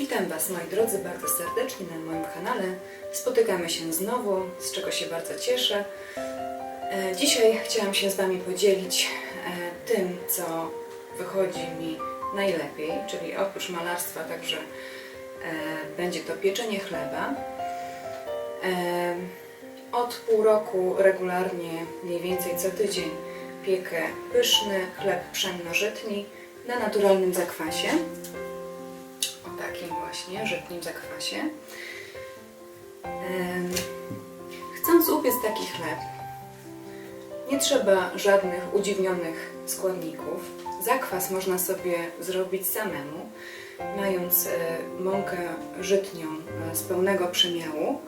Witam Was moi drodzy bardzo serdecznie na moim kanale. Spotykamy się znowu, z czego się bardzo cieszę. E, Dzisiaj chciałam się z Wami podzielić e, tym, co wychodzi mi najlepiej, czyli oprócz malarstwa także e, będzie to pieczenie chleba. Od pół roku regularnie, mniej więcej co tydzień, piekę pyszny chleb pszenno-żytni na naturalnym zakwasie właśnie żytnim zakwasie. Chcąc upiec taki chleb, nie trzeba żadnych udziwnionych składników. Zakwas można sobie zrobić samemu, mając e, mąkę żytnią e, z pełnego przemiału.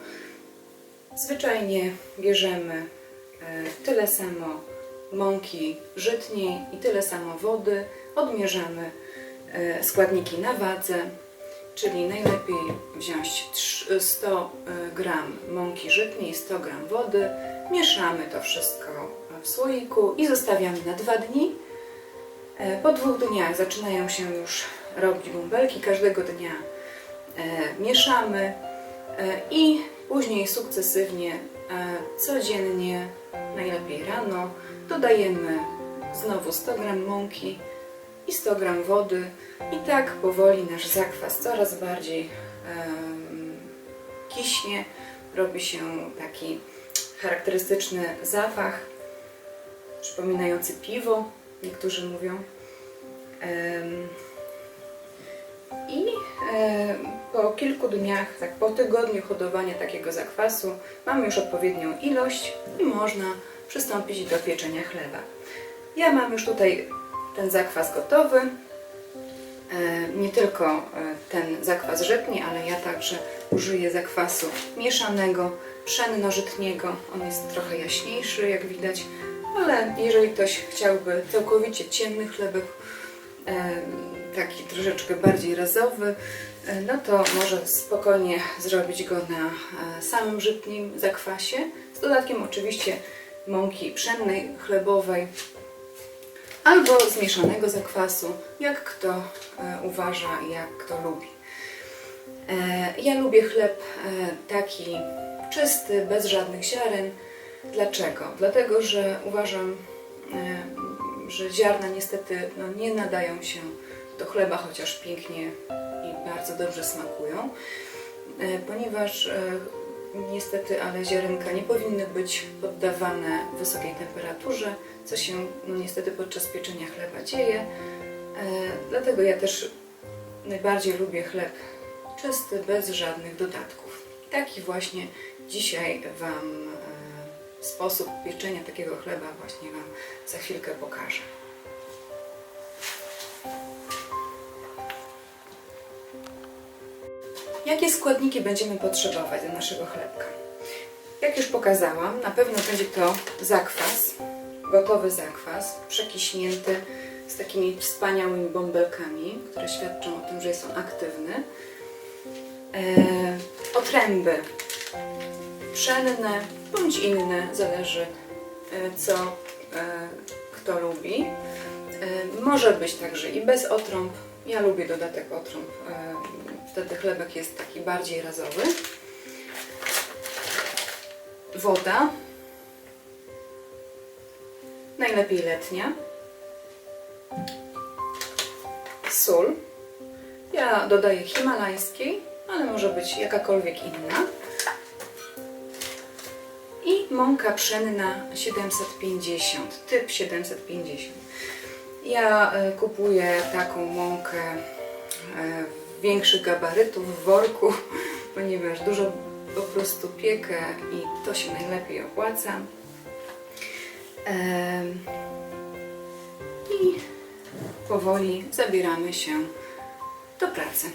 Zwyczajnie bierzemy e, tyle samo mąki żytniej i tyle samo wody, odmierzamy składniki na wadze, czyli najlepiej wziąć trz- 100 gram mąki żytniej i 100 gram wody, mieszamy to wszystko w słoiku i zostawiamy na dwa dni. E, Po dwóch dniach zaczynają się już robić bąbelki, każdego dnia e, mieszamy e, i później sukcesywnie, codziennie, najlepiej rano, dodajemy znowu 100 gram mąki i 100 gram wody i tak powoli nasz zakwas coraz bardziej kiśnie, robi się taki charakterystyczny zapach przypominający piwo, niektórzy mówią. I po kilku dniach, tak po tygodniu hodowania takiego zakwasu, mamy już odpowiednią ilość i można przystąpić do pieczenia chleba. Ja mam już tutaj ten zakwas gotowy. E, Nie tylko e, ten zakwas żytni, ale ja także użyję zakwasu mieszanego, pszenno-żytniego. On jest trochę jaśniejszy, jak widać, ale jeżeli ktoś chciałby całkowicie ciemny chlebek, e, taki troszeczkę bardziej razowy, no to może spokojnie zrobić go na samym żytnim zakwasie, z dodatkiem oczywiście mąki pszennej, chlebowej, albo zmieszanego zakwasu, jak kto e, uważa jak kto lubi. E, ja lubię chleb e, taki czysty, bez żadnych ziaren. Dlaczego? Dlatego, że uważam, że ziarna niestety no, nie nadają się do chleba, chociaż pięknie i bardzo dobrze smakują, ponieważ niestety, ale ziarenka nie powinny być poddawane wysokiej temperaturze, co się no, niestety podczas pieczenia chleba dzieje. E, dlatego ja też najbardziej lubię chleb czysty, bez żadnych dodatków. Taki właśnie dzisiaj Wam e, sposób pieczenia takiego chleba właśnie Wam za chwilkę pokażę. Jakie składniki będziemy potrzebować do naszego chlebka? Jak już pokazałam, na pewno będzie to zakwas, gotowy zakwas, przekiśnięty z takimi wspaniałymi bąbelkami, które świadczą o tym, że jest on aktywny. E, otręby pszenne bądź inne, zależy e, co e, kto lubi. E, może być także i bez otrąb. Ja lubię dodatek otrąb. E, wtedy chlebek jest taki bardziej razowy. Woda. Najlepiej letnia. Sól. Ja dodaję himalajskiej, ale może być jakakolwiek inna. I mąka pszenna 750, typ 750. Ja e, kupuję taką mąkę e, większych gabarytów w worku, ponieważ dużo po prostu piekę i to się najlepiej opłaca. I powoli zabieramy się do pracy.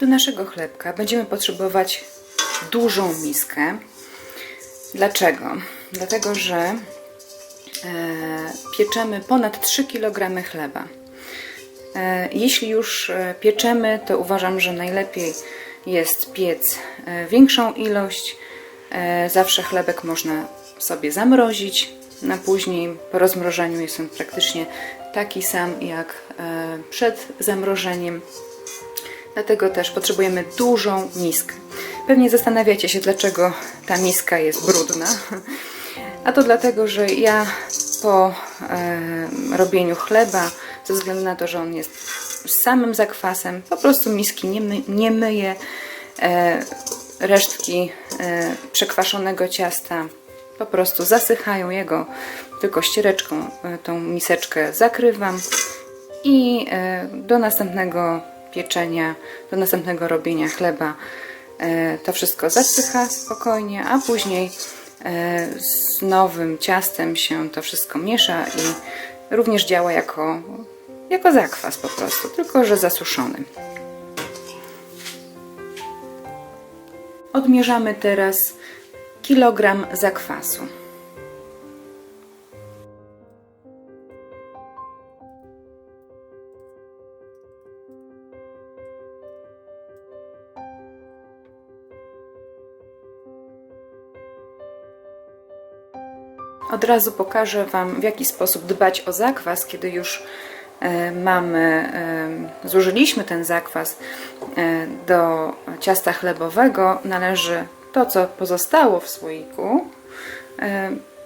Do naszego chlebka będziemy potrzebować dużą miskę. Dlaczego? Dlatego, że e, pieczemy ponad 3 kg chleba. E, Jeśli już e, pieczemy, to uważam, że najlepiej jest piec większą ilość. Zawsze chlebek można sobie zamrozić na później. Po rozmrożeniu jest on praktycznie taki sam jak e, przed zamrożeniem. Dlatego też potrzebujemy dużą miskę. Pewnie zastanawiacie się, dlaczego ta miska jest brudna. A to dlatego, że ja po e, robieniu chleba, ze względu na to, że on jest z samym zakwasem, po prostu miski nie, my, nie myję. E, resztki e, przekwaszonego ciasta po prostu zasychają jego, tylko ściereczką e, tą miseczkę zakrywam i e, do następnego pieczenia, do następnego robienia chleba e, to wszystko zasycha spokojnie, a później z nowym ciastem się to wszystko miesza i również działa jako, jako zakwas po prostu, tylko że zasuszony. Odmierzamy teraz kilogram zakwasu. Od razu pokażę Wam, w jaki sposób dbać o zakwas, kiedy już e, mamy, e, zużyliśmy ten zakwas e, do ciasta chlebowego. Należy to, co pozostało w słoiku,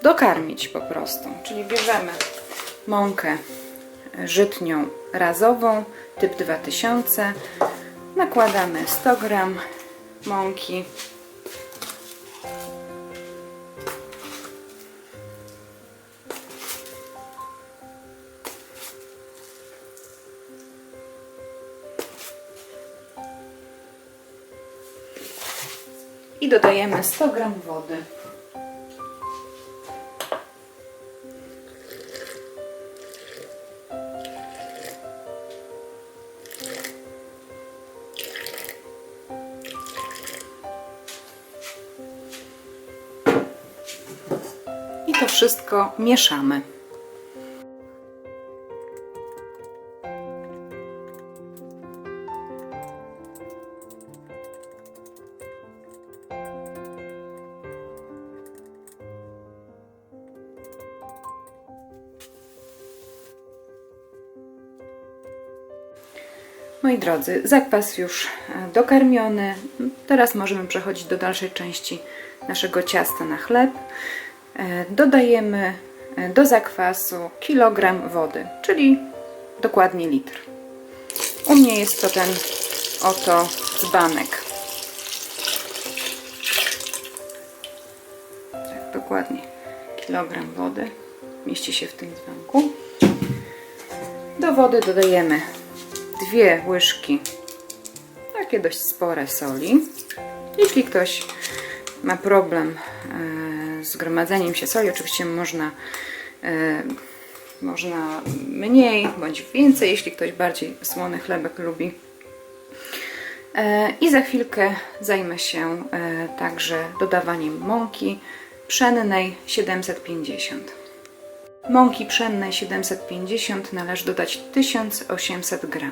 dokarmić po prostu. Czyli bierzemy mąkę żytnią razową typ 2000, nakładamy 100 g mąki i dodajemy 100 g wody. I to wszystko mieszamy. Moi drodzy, zakwas już e, dokarmiony. Teraz możemy przechodzić do dalszej części naszego ciasta na chleb. E, dodajemy e, do zakwasu kilogram wody, czyli dokładnie litr. U mnie jest to ten oto dzbanek. Tak, dokładnie kilogram wody mieści się w tym dzbanku. Do wody dodajemy dwie łyżki takie dość spore soli. Jeśli ktoś ma problem e, z gromadzeniem się soli, oczywiście można, e, można mniej bądź więcej, jeśli ktoś bardziej słony chlebek lubi. E, I za chwilkę zajmę się także dodawaniem mąki pszennej 750. Mąki pszennej 750 należy dodać 1800 g.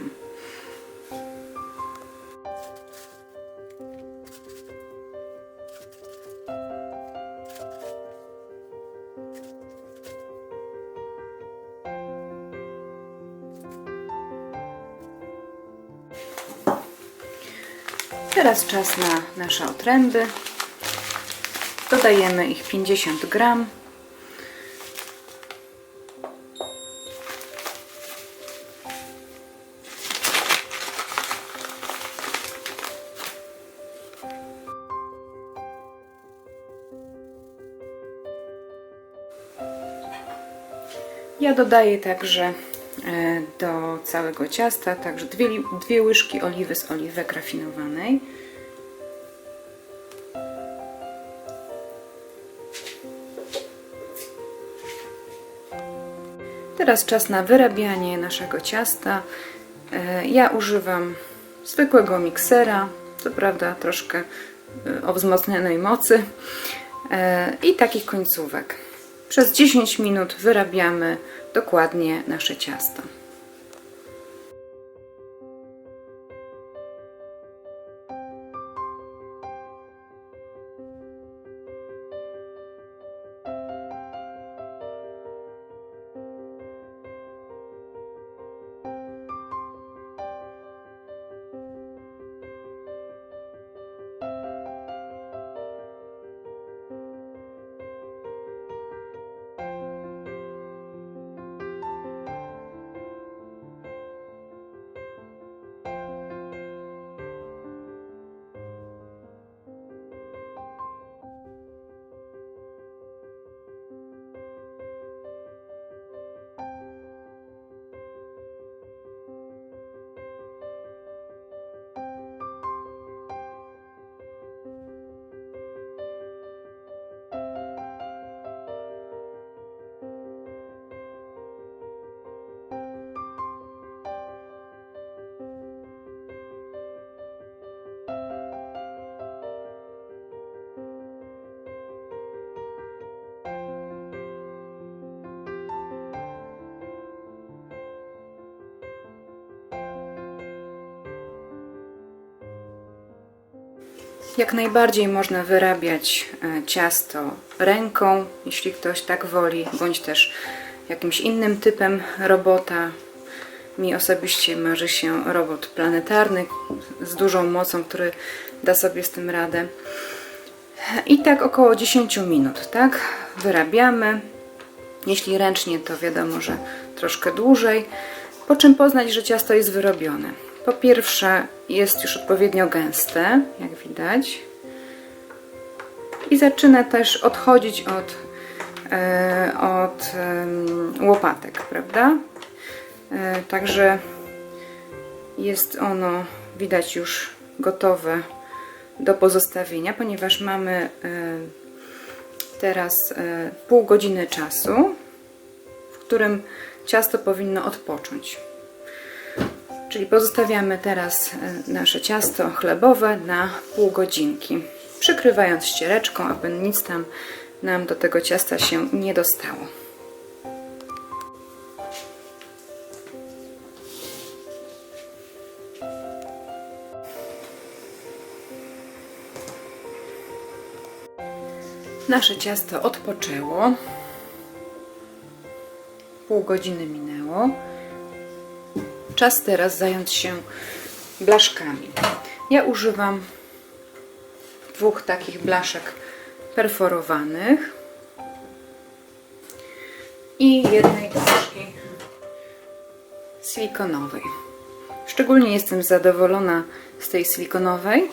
Teraz czas na nasze otręby. Dodajemy ich 50 gram. Ja dodaję także do całego ciasta także dwie, dwie łyżki oliwy z oliwek rafinowanej. Teraz czas na wyrabianie naszego ciasta. E, ja używam zwykłego miksera, co prawda troszkę e, o wzmocnionej mocy i takich końcówek. Przez 10 minut wyrabiamy dokładnie nasze ciasto. Jak najbardziej można wyrabiać e, ciasto ręką, jeśli ktoś tak woli, bądź też jakimś innym typem robota. Mi osobiście marzy się robot planetarny z dużą mocą, który da sobie z tym radę. I tak około 10 minut, tak? Wyrabiamy. Jeśli ręcznie, to wiadomo, że troszkę dłużej. Po czym poznać, że ciasto jest wyrobione? Po pierwsze, jest już odpowiednio gęste, jak widać. I zaczyna też odchodzić od, e, od łopatek, prawda? E, Także jest ono, widać już gotowe do pozostawienia, ponieważ mamy e, teraz pół godziny czasu, w którym ciasto powinno odpocząć. Czyli pozostawiamy teraz e, nasze ciasto chlebowe na pół godzinki, przykrywając ściereczką, aby nic tam nam do tego ciasta się nie dostało. Nasze ciasto odpoczęło. Pół godziny minęło. Czas teraz zająć się blaszkami. Ja używam dwóch takich blaszek perforowanych i jednej blaszki silikonowej. Szczególnie jestem zadowolona z tej silikonowej,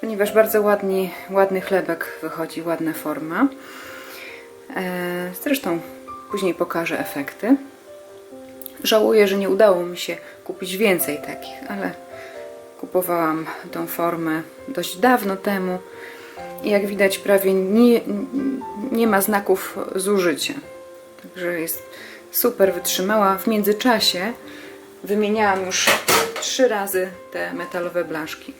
ponieważ bardzo ładnie, ładny chlebek wychodzi, ładna forma. E, Zresztą później pokażę efekty. Żałuję, że nie udało mi się kupić więcej takich, ale kupowałam tą formę dość dawno temu i jak widać prawie nie, nie ma znaków zużycia. Także jest super wytrzymała. W międzyczasie wymieniałam już trzy razy te metalowe blaszki.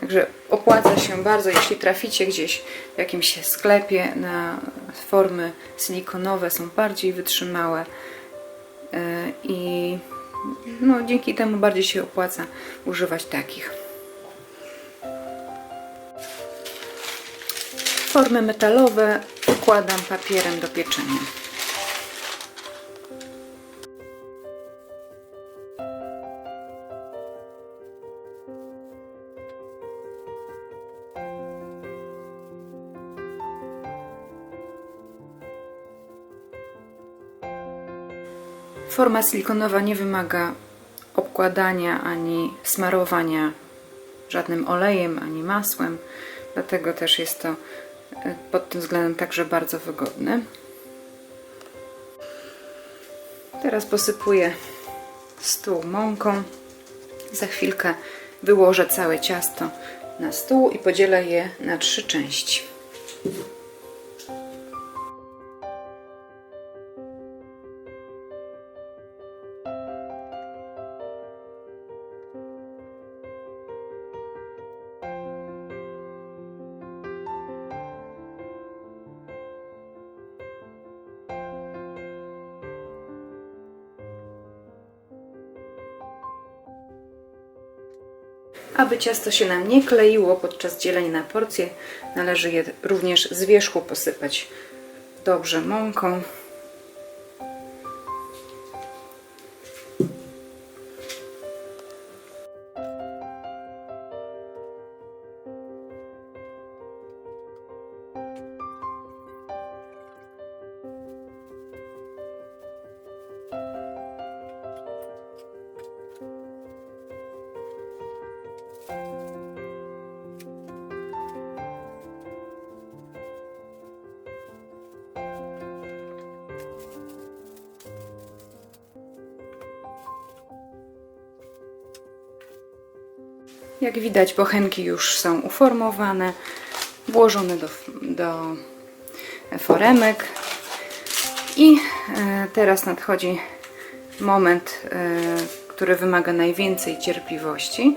Także opłaca się bardzo, jeśli traficie gdzieś w jakimś sklepie na formy silikonowe, są bardziej wytrzymałe i no, dzięki temu bardziej się opłaca używać takich. Formy metalowe układam papierem do pieczenia. Forma silikonowa nie wymaga obkładania ani smarowania żadnym olejem ani masłem, dlatego też jest to e, pod tym względem także bardzo wygodne. Teraz posypuję stół mąką. Za chwilkę wyłożę całe ciasto na stół i podzielę je na trzy części. Aby ciasto się nam nie kleiło podczas dzielenia na porcje, należy je również z wierzchu posypać dobrze mąką. Jak widać, bochenki już są uformowane, włożone do, do foremek. I e, teraz nadchodzi moment, e, który wymaga najwięcej cierpliwości,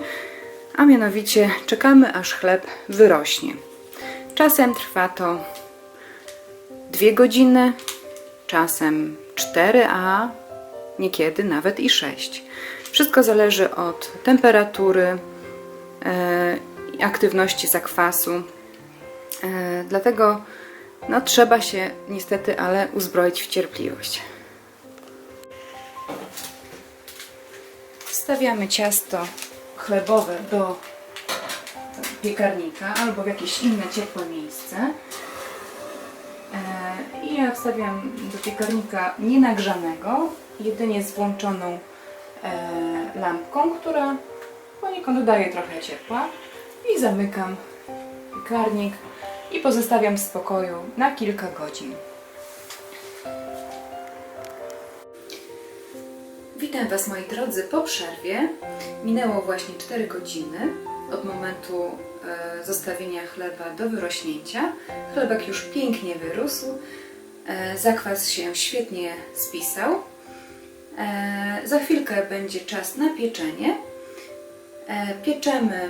a mianowicie czekamy, aż chleb wyrośnie. Czasem trwa to 2 godziny, czasem 4, a niekiedy nawet i 6. Wszystko zależy od temperatury, aktywności zakwasu E, dlatego no, trzeba się niestety, ale uzbroić w cierpliwość. Wstawiamy ciasto chlebowe do piekarnika albo w jakieś inne ciepłe miejsce. E, I ja wstawiam do piekarnika nienagrzanego, jedynie z włączoną e, lampką, która poniekąd daje trochę ciepła. I zamykam piekarnik i pozostawiam w spokoju na kilka godzin. Witam Was moi drodzy po przerwie. Minęło właśnie 4 godziny od momentu e, zostawienia chleba do wyrośnięcia. Chlebek już pięknie wyrósł. E, zakwas się świetnie spisał. E, za chwilkę będzie czas na pieczenie. E, pieczemy e,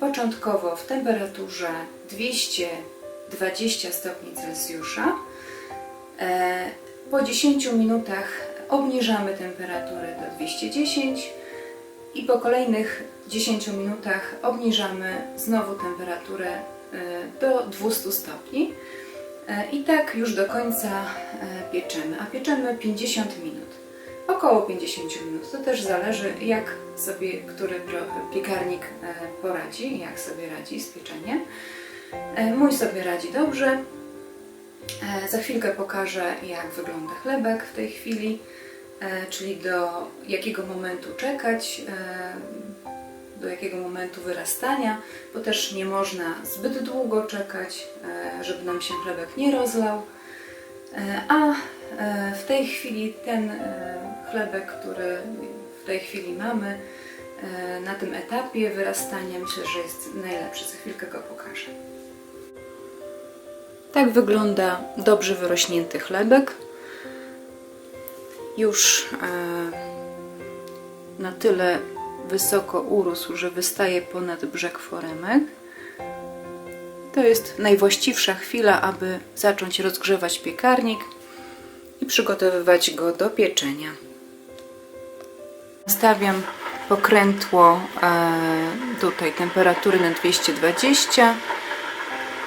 początkowo w temperaturze 220 stopni Celsjusza. E, Po 10 minutach obniżamy temperaturę do 210 i po kolejnych 10 minutach obniżamy znowu temperaturę do 200 stopni. I tak już do końca pieczemy, a pieczemy 50 minut. Około 50 minut. To też zależy, jak sobie który piekarnik e, poradzi, jak sobie radzi z pieczeniem. E, Mój sobie radzi dobrze. E, Za chwilkę pokażę, jak wygląda chlebek w tej chwili, czyli do jakiego momentu czekać, do jakiego momentu wyrastania, bo też nie można zbyt długo czekać, żeby nam się chlebek nie rozlał. A w tej chwili ten chlebek, który w tej chwili mamy, e, na tym etapie wyrastania, myślę, że jest najlepszy. Za chwilkę go pokażę. Tak wygląda dobrze wyrośnięty chlebek. Już e, na tyle wysoko urósł, że wystaje ponad brzeg foremek. To jest najwłaściwsza chwila, aby zacząć rozgrzewać piekarnik i przygotowywać go do pieczenia. Stawiam pokrętło e, tutaj temperatury na 220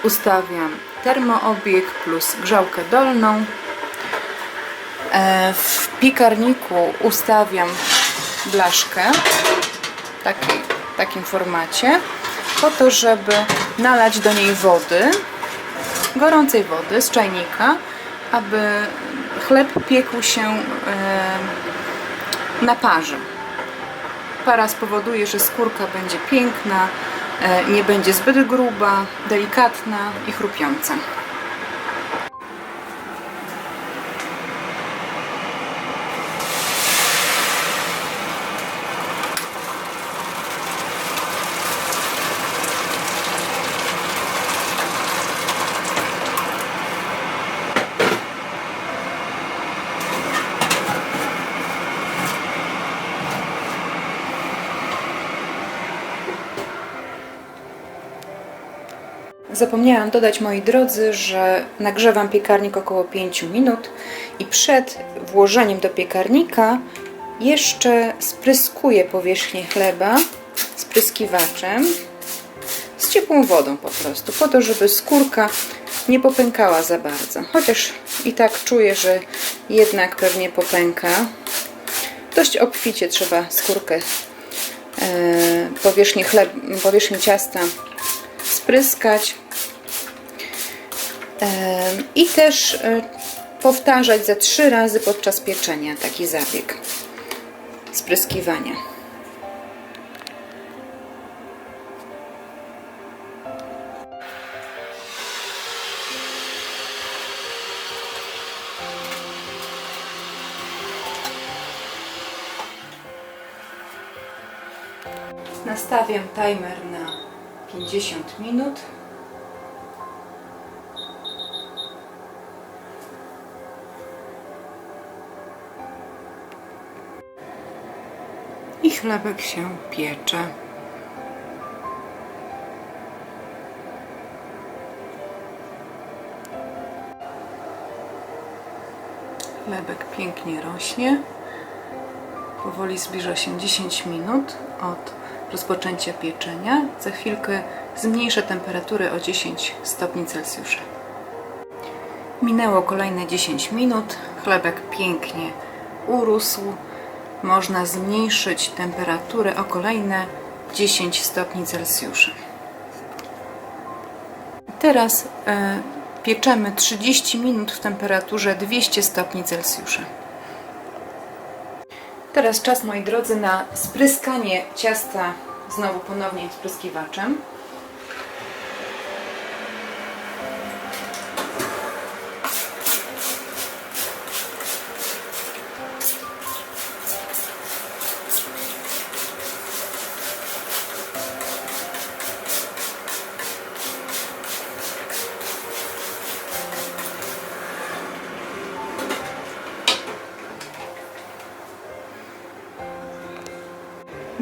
ustawiam termoobieg plus grzałkę dolną. E, W piekarniku ustawiam blaszkę w takim formacie, po to, żeby nalać do niej wody, gorącej wody z czajnika, aby chleb piekł się na parze. Para spowoduje, że skórka będzie piękna, e, nie będzie zbyt gruba, delikatna i chrupiąca. Zapomniałam dodać, moi drodzy, że nagrzewam piekarnik około 5 minut i przed włożeniem do piekarnika jeszcze spryskuję powierzchnię chleba spryskiwaczem z ciepłą wodą po prostu, po to, żeby skórka nie popękała za bardzo. Chociaż i tak czuję, że jednak pewnie popęka. Dość obficie trzeba skórkę, e, powierzchnię, chleb, powierzchnię ciasta spryskać. I też e, powtarzać ze trzy razy podczas pieczenia taki zabieg spryskiwania. Nastawiam timer 50 minut. I chlebek się piecze. Chlebek pięknie rośnie. Powoli zbliża się 10 minut od rozpoczęcia pieczenia. Za chwilkę zmniejszę temperaturę o 10 stopni Celsjusza. Minęło kolejne 10 minut. Chlebek pięknie urósł. Można zmniejszyć temperaturę o kolejne 10 stopni Celsjusza. Teraz e, pieczemy 30 minut w temperaturze 200 stopni Celsjusza. Teraz czas, moi drodzy, na spryskanie ciasta znowu ponownie spryskiwaczem.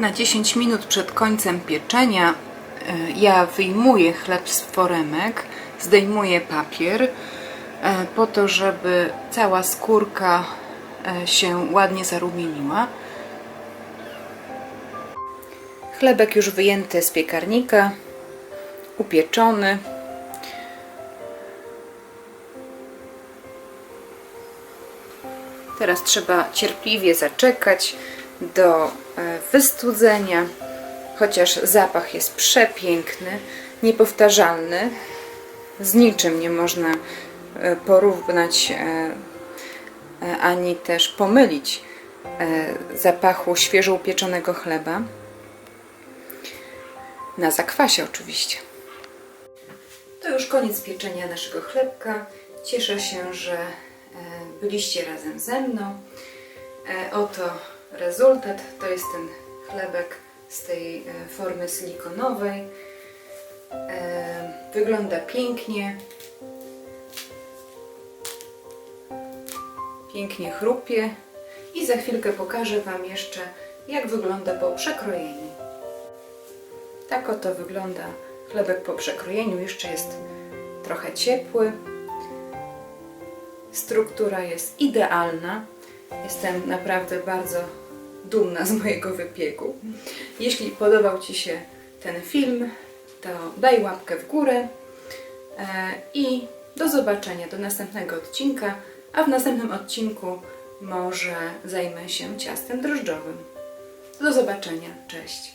Na 10 minut przed końcem pieczenia y, ja wyjmuję chleb z foremek, zdejmuję papier y, po to, żeby cała skórka y, się ładnie zarumieniła. Chlebek już wyjęty z piekarnika, upieczony. Teraz trzeba cierpliwie zaczekać do e, wystudzenia, chociaż zapach jest przepiękny, niepowtarzalny. Z niczym nie można e, porównać e, ani też pomylić zapachu świeżo upieczonego chleba. Na zakwasie oczywiście. To już koniec pieczenia naszego chlebka. Cieszę się, że byliście razem ze mną. Oto rezultat. To jest ten chlebek z tej e, formy silikonowej. E, Wygląda pięknie. Pięknie chrupie. I za chwilkę pokażę Wam jeszcze, jak wygląda po przekrojeniu. Tak oto wygląda chlebek po przekrojeniu. Jeszcze jest trochę ciepły. Struktura jest idealna. Jestem naprawdę bardzo dumna z mojego wypieku. Jeśli podobał Ci się ten film, to daj łapkę w górę e, i do zobaczenia do następnego odcinka, a w następnym odcinku może zajmę się ciastem drożdżowym. Do zobaczenia, cześć!